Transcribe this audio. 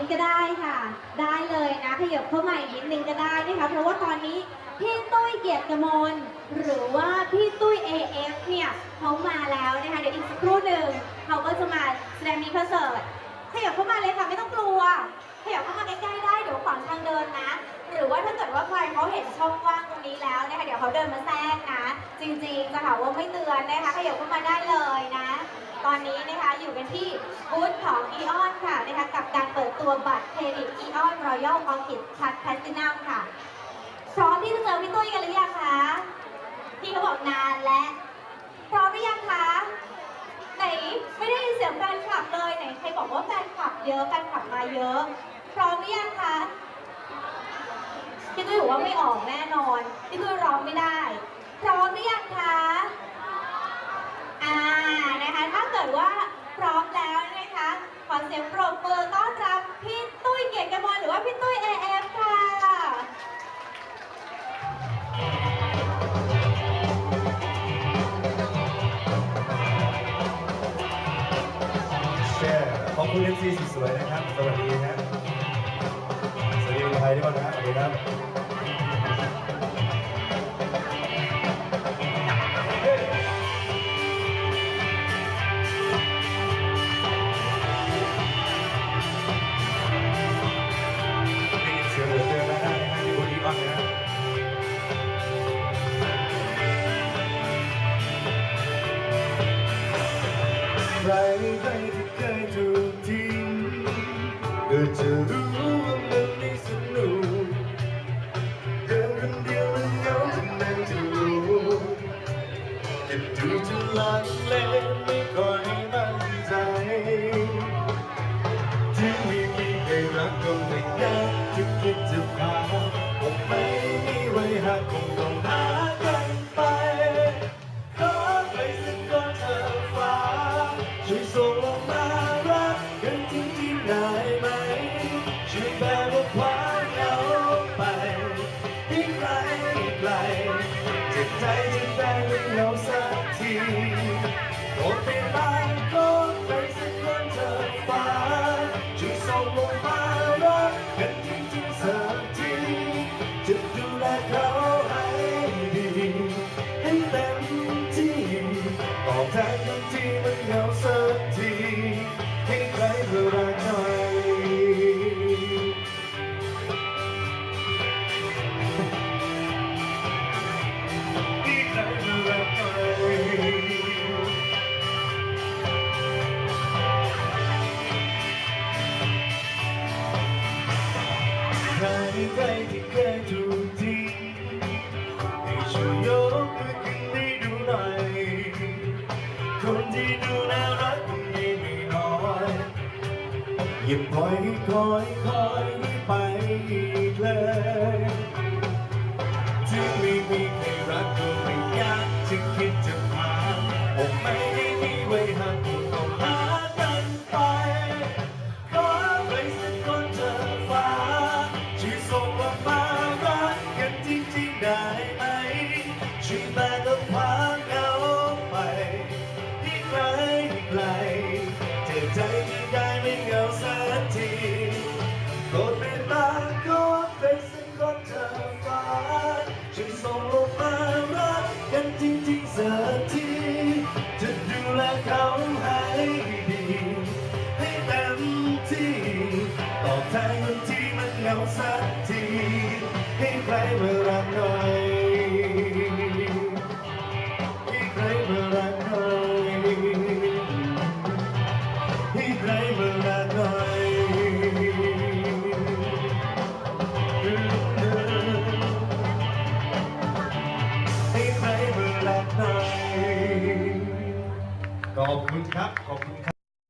ดก็ได้ค่ะ ได้เลยนะขยับเข้ามาอีกนิดนึงก็ได้นะคะเพราะว่าตอนนี้พี่ตุ้ยเกียรติกมลหรือว่าพี่ตุ้ย AF เนี่ยเขามาแล้วนะคะเดี๋ยวอีกสักครู่หนึ่งเขาก็จะมาแสดงมีคอนเสิร์ตขยับเข้ามาเลยค่ะไม่ต้องกลัวขยับเข้ามาใกล้ๆได้เดี๋ยวขวางทางเดินนะ หรือว่าถ้าเกิดว่าใครเขาเห็นช่องว่างตรงนี้แล้วนะคะเดี๋ยวเขาเดินมาแทรกนะ จริงๆจะหาว่าไม่เตือนนะคะขยับเข้ามาได้เลยนะ ตอนนี้นะคะอยู่กันที่บูธของ e ออนค่ะนะคะ ตัวบัตรเครดิต e ออนรอยัลออคิดพัทแพลตินัมค่ะ พร้อมที่จะเจอพี่ตุ้ยกันหรือยังคะ พี่เขาบอกนานแล้วพร้อมหรือยังคะไหนไม่ได้ยินเสียงแฟนคลับเลยไหนใครบอกว่าแฟนคลับเยอะแฟนคลับมาเยอะ พร้อมหรือยังคะพี่ตุ้ยบอกว่าไม่ออกแน่นอนพี่ตุ้ยร้องไม่ได้ พร้อมหรือยังคะอ่านะคะถ้าเกิดว่าพร้อมแล้วนะคะ ข อเสียงปรบมือต้อนรับพี่ตุ้ยเกียรติกมลหรือว่าพี่ตุ้ย AF ค่ะ แช่ขอบคุณเอฟซีสวยๆนะครับ สวัสดีนะสวัสดีคนไทยด้วยนะครับสวัสดีครับ ใครใครที่เคยถูกทิ้งก็จะรู้ วยส่งออกมารักกันจริงๆได้ไหม ช่วยแบกความเหงาไปให้ไกลไกลจิตใจจะได้ไม่เหงาสักทีโปรดไป็นบ้า ใครที่เคยถูกทิ้งให้ช่วยยกมือขึ้นให้ดูหน่อยคนที่ดูน่ารักคนนี้ไม่น้อยอย่าปล่อยให้คอยคอยไปอีกเลยถึงไม่มีใครรักก็ไม่ยากจะคิดจะพาผมไม่ไมี ช่วยแบกเอาความเหงาไปที่ไกลไกลเจ็บใจที่ได้ไม่เหงาสักทีโปรดเมตตาขอไปสักคนเธอฟ้าช่วยส่งลงมารักกันจริงๆสักทีจะดูแลเขาให้ดีให้เต็มที่ตอบแทนคนที่มันเหงาสักทีให้ใครมารักหน่อย อบคุณครับ ขอบคุณ